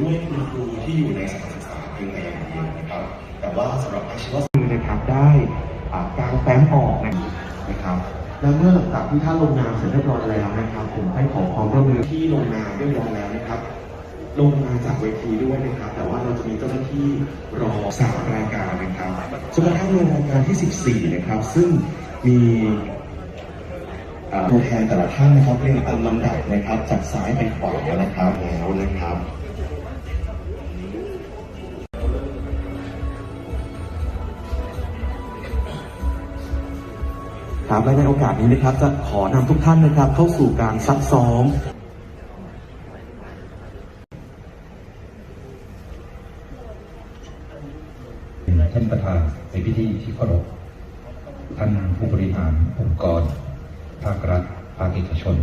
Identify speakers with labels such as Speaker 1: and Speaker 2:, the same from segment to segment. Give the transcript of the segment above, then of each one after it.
Speaker 1: ด้วยคุณครู ที่อยู่ในสถานศึกษาเพียงแต่อย่างเดียวนะครับ แต่ว่าสำหรับอาชีวศึกษานะครับได้อ่ากางแฟ้มออกนะครับ และเมื่อหลังจากที่ท่านลงนามเสร็จเรียบร้อยแล้วนะครับ ผมให้ขอความร่วมมือที่ลงนามเรียบร้อยแล้วนะครับ ลงมาจากเวทีด้วยนะครับ แต่ว่าเราจะมีเจ้าหน้าที่รอสามรายการนะครับจนกระทั่งในรายการที่ 14 นะครับ ซึ่งมีอ่าตัวแทนแต่ละท่านนะครับเรียงตามลำดับนะครับจากซ้ายไปขวานะครับแล้วนะครับ
Speaker 2: ครับและในโอกาสนี้นะครับ จะขอนำทุกท่านนะครับ เข้าสู่การซักซ้อม
Speaker 3: ท่านประธานในพิธีที่เคารพท่านผู้บริหารองค์กร ภาครัฐ ภาคเอกชน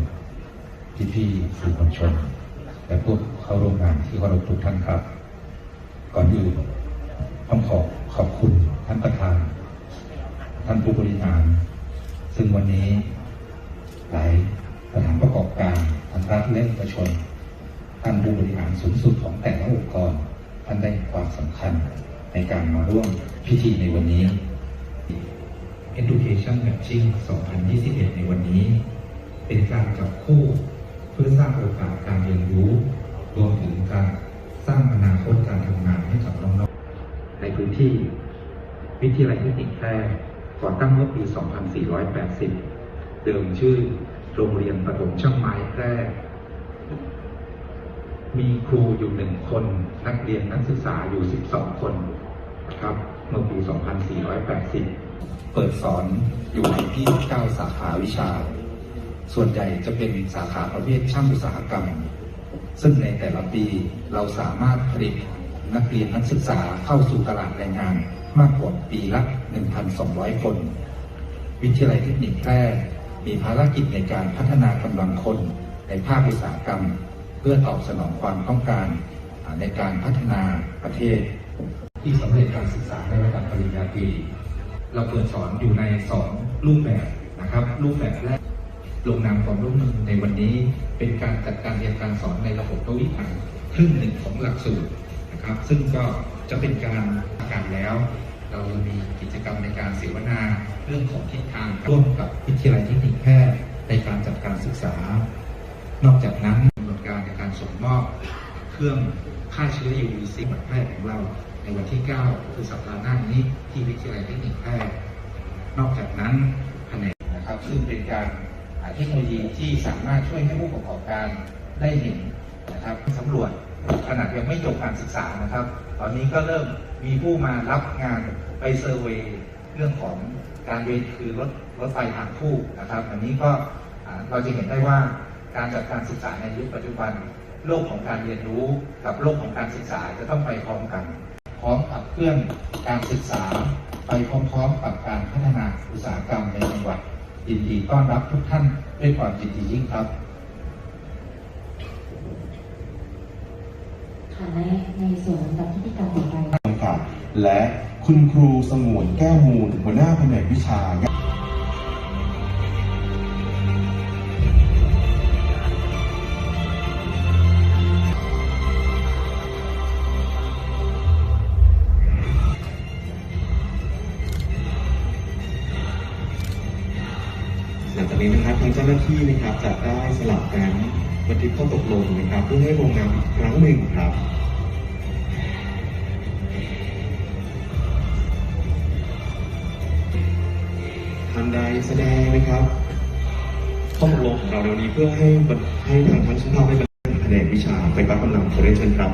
Speaker 3: พี่พี่ๆสื่อมวลชน และผู้เข้าร่วมงานที่เคารพทุกท่านครับ ก่อนอื่นต้องขอขอบคุณท่านประธาน ท่านผู้บริหาร ซึ่งวันนี้หลายสถานประกอบการทั้งรัฐและเอกชนท่านผู้บริหารสูงสุดของแต่ละองค์กรท่านได้ความสำคัญในการมาร่วมพิธีในวันนี้ Education Matching 2021 ในวันนี้ เป็นการจับคู่เพื่อสร้างโอกาสการเรียนรู้รวมถึงการสร้างอนาคตการทำงานให้กับน้องๆในพื้นที่ วิทยาลัยเทคนิคแพร่ ก่อตั้งเมื่อปี 2480 เดิมชื่อโรงเรียนประถมช่างไม้แพร่มีครูอยู่หนึ่งคน นักเรียนนักศึกษาอยู่ 12 คนนะครับ เมื่อปี 2480 เปิดสอนอยู่ในที่ 9 สาขาวิชา ส่วนใหญ่จะเป็นสาขาประเภทช่างอุตสาหกรรม ซึ่งในแต่ละปีเราสามารถผลิตนักเรียนนักศึกษาเข้าสู่ตลาดแรงงาน มากกว่าปีละ 1,200 คน วิทยาลัยเทคนิคแพร่มีภารกิจในการพัฒนากำลังคนในภาคอุตสาหกรรม เพื่อตอบสนองความต้องการในการพัฒนาประเทศ ที่สำเร็จการศึกษาในระดับปริญญาตรีเราเปิดสอนอยู่ในสองรูปแบบนะครับ รูปแบบแรกลงนามความร่วมมือในวันนี้เป็นการจัดการเรียนการสอนในระบบทวิถังครึ่งหนึ่งของหลักสูตรนะครับ ซึ่งก็จะเป็นการประกาศแล้ว เราจะมีกิจกรรมในการเสวนาเรื่องของทิศทางร่วมกับวิทยาลัยเทคนิคแพทย์ในการจัดการศึกษา นอกจากนั้นดำเนินการในการส่งมอบเครื่องฆ่าเชื้อ UVC บัตรแพทย์ของเรา ในวันที่ 9 คือสัปดาห์หน้านี้ที่วิทยาลัยเทคนิคแพทย์ นอกจากนั้นแผนกนะครับซึ่งเป็นการเทคโนโลยีที่สามารถช่วยให้ผู้ประกอบการได้เห็นนะครับสำรวจ ขนาดยังไม่จบการศึกษานะครับ ตอนนี้ก็เริ่มมีผู้มารับงานไปเซอร์เวย์เรื่องของการเวทคือรถรถไฟทางคู่นะครับ อันนี้ก็เราจะเห็นได้ว่าการจัดการศึกษาในยุคปัจจุบัน โลกของการเรียนรู้กับโลกของการศึกษาจะต้องไปพร้อมกัน พร้อมกับเครื่องการศึกษาไปพร้อมๆกับการพัฒนาอุตสาหกรรมในจังหวัดยินดีต้อนรับทุกท่านด้วยความยินดียิ่งครับ
Speaker 4: ในในส่วนลำดับพิธีกรรมต่อไป
Speaker 1: จำกัดและคุณครูสงวนแก้วมูลหัวหน้าแผนกวิชา จ้าหน้าที่นะครับจะได้สลับกันบันทึกข้อตกลงนะครับ เพื่อให้ลงนามอีกครั้งหนึ่งครับท่านใดแสดงนะครับข้อตกลงของเราในวันนี้เพื่อให้ให้ทางทั้งชั้นนอกได้บรรยายคะแนนวิชาไฟฟ้ากำลังขอเรียนเชิญครับ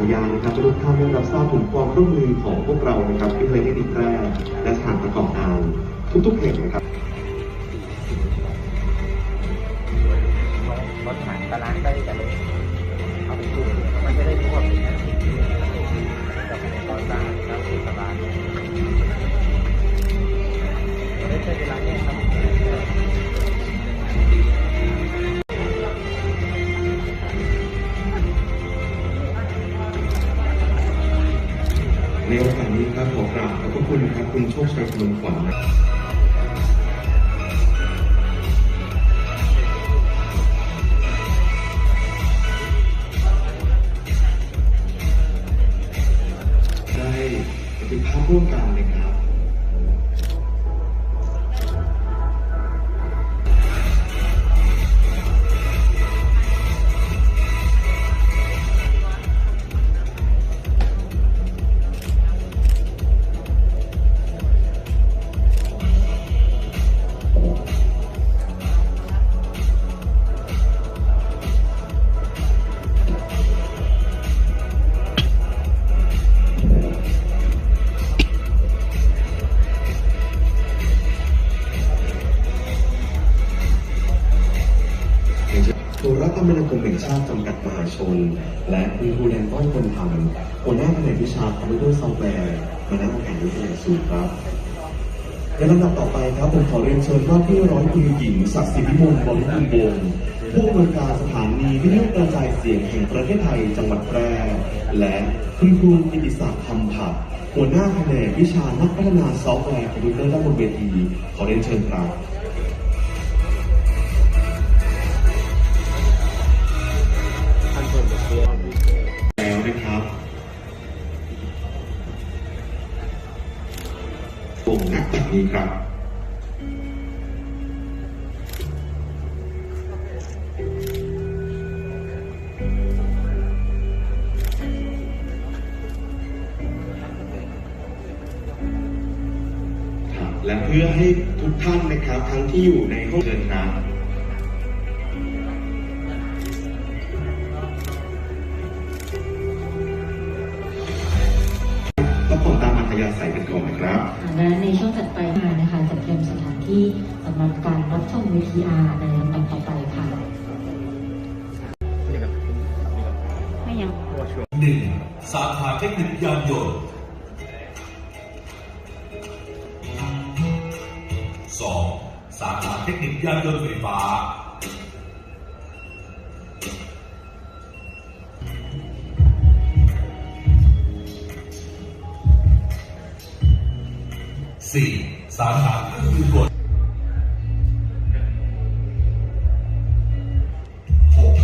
Speaker 1: สักขีพยานนะครับทุกท่านได้รับทราบถึงความร่วมมือของพวกเรานะครับที่เคยได้ติดแรกและสถานประกอบการทุกๆแห่งนะครับ
Speaker 5: คุ
Speaker 1: ณครับคุณโชคชัยพนมขวั และคุณครูแดนต้นคนทำหัวหน้าแผนกวิชาคอมพิวเตอร์ซอฟต์แวร์มาณโอกาสนี้เป็นอย่างสูงครับในลำดับต่อไปครับผมขอเรียนเชิญว่าที่ร้อยคุณหญิงศักดิ์สิทธิมงคลคุณวงศ์ผู้อำนวยการสถานีวิทยุกระจายเสียงแห่งประเทศไทยจังหวัดแพร่และคุณครูกิติศักดิ์คำผักหัวหน้าแผนกวิชานักพัฒนาซอฟต์แวร์คอมพิวเตอร์ด้านบนเวทีขอเรียนเชิญครับ
Speaker 5: นี้
Speaker 1: ครับครับและเพื่อให้ทุกท่านนะครับทั้งที่อยู่ในห้องเรียนครับ ตามอัธยาศัยกันก่อนนะครับ
Speaker 4: และในช่วงถัดไปมานะคะจัดเตรียมสถานที่สำหรับการรับชม VTR ในลำดับต่อไปค่ะไม่ยัง
Speaker 6: หนึ่งสาขาเทคนิคยานยนต์สองสาขาเทคนิคยานยนต์ไฟฟ้า สี่สาขาคือกลหก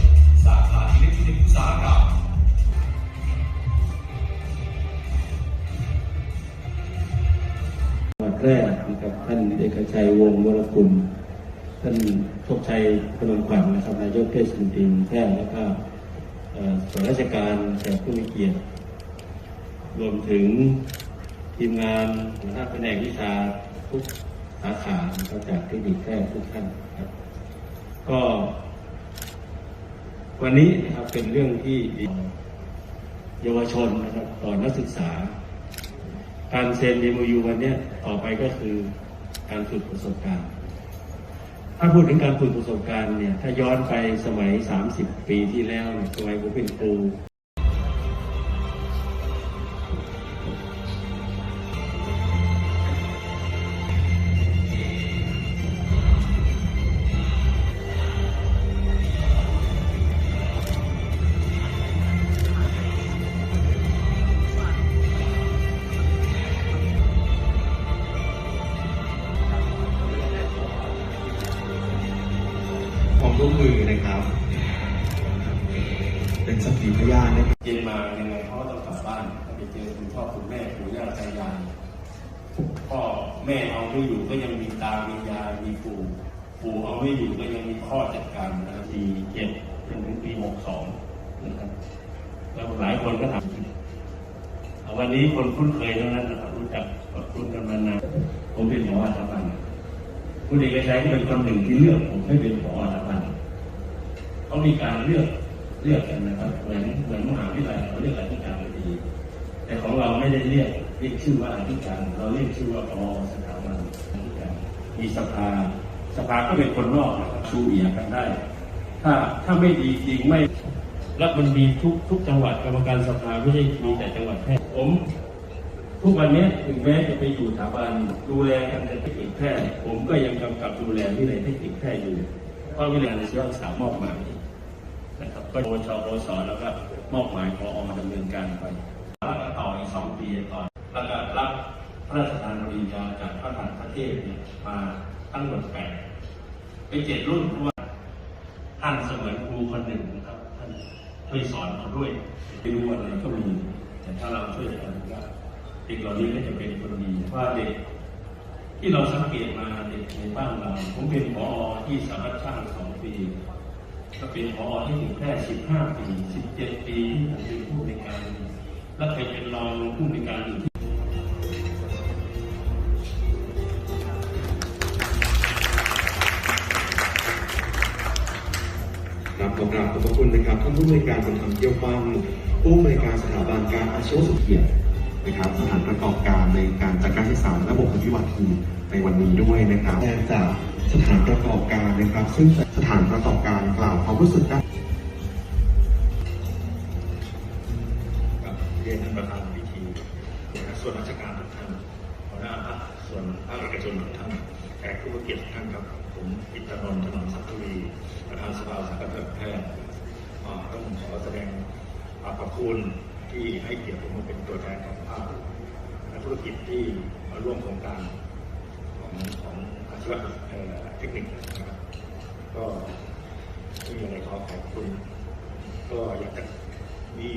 Speaker 6: สาขาอิเล็กทรอนิกส์อุตสาหกรรม
Speaker 7: จังหวัดแร่นะครับท่านเอกชัยวงศ์วรกุลท่านโชคชัยพนมขวัญนะครับนายกเทศมนตรีแพร่แล้วก็ส่วนราชการแขกผู้มีเกียรติรวมถึง ทีมงานหัวหน้าแผนกวิชาทุกสาขานะครับจากเทคนิคแพร่ทุกท่านครับ ก็ วันนี้นะครับเป็นเรื่องที่เยาวชนนะครับต่อนักศึกษา การเซ็น MOU วันนี้ต่อไปก็คือการฝึกประสบการณ์ ถ้าพูดถึงการฝึกประสบการณ์เนี่ย ถ้าย้อนไปสมัย 30 ปีที่แล้วเนี่ยสมัยผมเป็นครู
Speaker 1: คุ
Speaker 7: ณพ่อคุณแม่ปู่ย่าตายายพ่อแม่เอาไม่อยู่ก็ยังมีตา มียายมีปู่ ปู่เอาไม่อยู่ก็ยังมีพ่อจัดการนะปีเจ็ดจนถึงปีหกสองนะครับแล้วหลายคนก็ทำวันนี้คนคุ้นเคยเท่านั้นนะครับรู้จักกับคุ้นกันมานานผมเป็นหมออัตบันคุณเอกชัยก็เป็นคนหนึ่งที่เลือกผมให้เป็นหมออัตบันเขามีการเลือกเลือกกันนะครับเหมือนเหมือนมหาวิทยาลัยเราเลือกอธิการบดี แต่ของเราไม่ได้เรียกเรียกชื่อว่าอธิการ เราเรียกชื่อว่าพอสถาบันอธิการมีสภา สภาก็เป็นคนนอกครับชูเอียกันได้ ถ้าถ้าไม่ดีจริงไม่แล้วมันมีทุกทุกจังหวัดกรรมการสภาไม่ใช่มีแต่จังหวัดแพร่ผมทุกวันนี้ถึงแม้จะไปอยู่สถาบันดูแลกันในเทคนิคแพทย์ผมก็ยังกำกับดูแลวิเลยเทคนิคแพทย์อยู่เพราะวิเลยในชีวศึกษามอบหมายนะครับก็โอชโอสแล้วก็มอบหมายพอดำเนินการไป สองปีต่อแล้วก็รับพระราชทานปริญญาจากพระมหากเทพเนี่ยมาทั้งหมดแปดไปเจ็ดรุ่นเพราะว่าท่านเสมือนครูคนหนึ่งนะครับท่านช่วยสอนเขาด้วยไม่รู้อะไรก็มี แต่ถ้าเราช่วยกันก็เด็กเหล่านี้ก็จะเป็นคนดีว่าเด็กที่เราสังเกตมาเด็กในบ้านเรา ผมเป็นผอที่สารช่างสองปีก็เป็นผอที่ถึงแค่สิบห้าปีสิบเจ็ดปีที่ผมเป็นผู้ในการ และเคยเป็นรองผู้ในวยการอยู่ที่
Speaker 1: ครับขอกราบขอบพระคุณนะครับท่านผู้อำนวยการบรรทำเที่ยวฟังผู้อำนวยการสถาบันการอาชีวสุขเกียรตินะครับสถานประกอบการในการจัดการศึกษาและระบบปฏิบัติทีในวันนี้ด้วยนะครับแทนจากสถานประกอบการนะครับ ซึ่งสถานประกอบการกล่าวความรู้สึกได้
Speaker 8: ส่วนราชการทุกท่านหัวหน้าภาคส่วนภาคเอกชนทุกท่านแขกผู้มีเกียรติทุกท่านครับ ผมอิทธนนท์ถนอมศักดิ์ทวีประธานสภาสาหกรรมแพทย์อ่าต้องขอแสดงความขอบคุณที่ให้เกียรติผมมาเป็นตัวแทนของภาคนักธุรกิจที่มาร่วมโครงการของของอาชีวะเอ่อเทคนิคนะครับก็ไม่มีอะไรขอขอบคุณ ก็อยากจะมี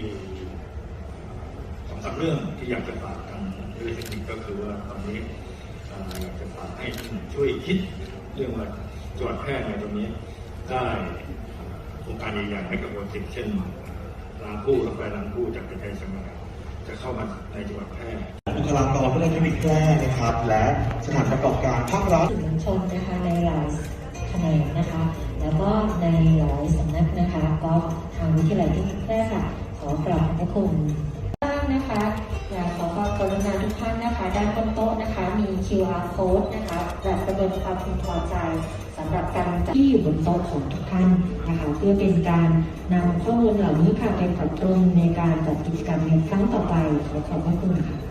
Speaker 8: ามเรื่องที่อยากจะฝากทางเรื่องเทคนิคก็คือว่าตอนนี้อยากจะฝากให้ช่วยคิดเรื่องว่าจังหวัดแพร่ในตรงนี้ได้โครงการใหญ่ๆให้กับโปรเจกต์เช่นรางกู้รถไฟรางกู้จากประเทศสมัยจะเข้ามาในจังหวัดแพร่
Speaker 1: บุคลากรเพื่อเทคนิคแพร่นะครับ และสถานประกอบการภาครัฐ
Speaker 4: สื่อมวลชนนะคะในหลายแขนงนะคะ แล้วก็ในหลายสำนักนะคะ ก็ทางวิทยาลัยเทคนิคแพร่ค่ะ ขอกราบขอบพระคุณ นะคะอขอความกรุณาทุกท่านนะคะ ด้านต้นโต๊ะนะคะ มี QR code นะคะแบบประเมินความพึงพอใจสำหรับการที่อยู่บนโต๊ะของทุกท่านนะคะ เพื่อเป็นการนำข้อมูลเหล่านี้ค่ะไปปรับปรุงในการจัดกิจกรรมในครั้งต่อไปขอขอบพระคุณค่ะ